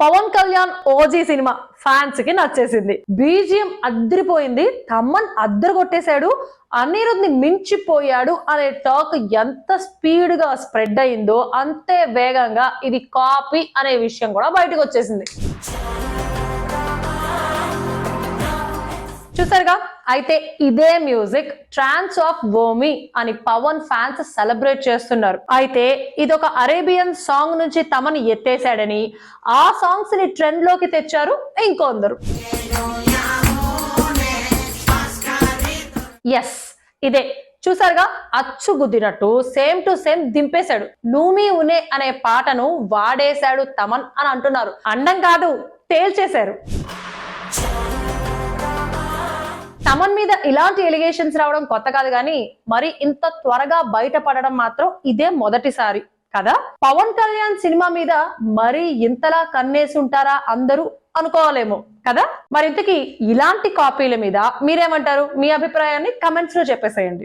Pawan Kalyan OG cinema ఫ్యాన్స్కి నచ్చేసింది. BGM అద్దరిపోయింది. తమ్మన్ అద్దరు కొట్టేశాడు అనిరుద్ని మించిపోయాడు అనే టాక్ ఎంత స్పీడ్గా స్ప్రెడ్ అయిందో అంతే వేగంగా ఇది కాపీ అనే విషయం కూడా బయటకు వచ్చేసింది. చూసారుగా? అయితే ఇదే మ్యూజిక్ ట్రాన్స్ ఆఫ్ వోమి అని పవన్ ఫ్యాన్స్ సెలబ్రేట్ చేస్తున్నారు. అయితే ఇది ఒక అరేబియన్ సాంగ్ నుంచి తమను ఎత్తేసాడని ఆ సాంగ్స్ని ట్రెండ్లోకి తెచ్చారు ఇంకొందరు. ఎస్ ఇదే. చూసారుగా? అచ్చు గుద్దినట్టు సేమ్ టు సేమ్ దింపేశాడు. నూమి ఉనే అనే పాటను వాడేశాడు తమన్ అని అంటున్నారు. అండం కాదు తేల్చేశారు. తమన్ మీద ఇలాంటి ఎలిగేషన్స్ రావడం కొత్త కాదు కానీ మరి ఇంత త్వరగా బయటపడడం మాత్రం ఇదే మొదటిసారి కదా? పవన్ కళ్యాణ్ సినిమా మీద మరి ఇంతలా కన్నేసి ఉంటారా అందరూ అనుకోవాలేమో కదా? మరి ఇంతకీ ఇలాంటి కాపీల మీద మీరేమంటారు? మీ అభిప్రాయాన్ని కమెంట్స్లో చెప్పేసేయండి.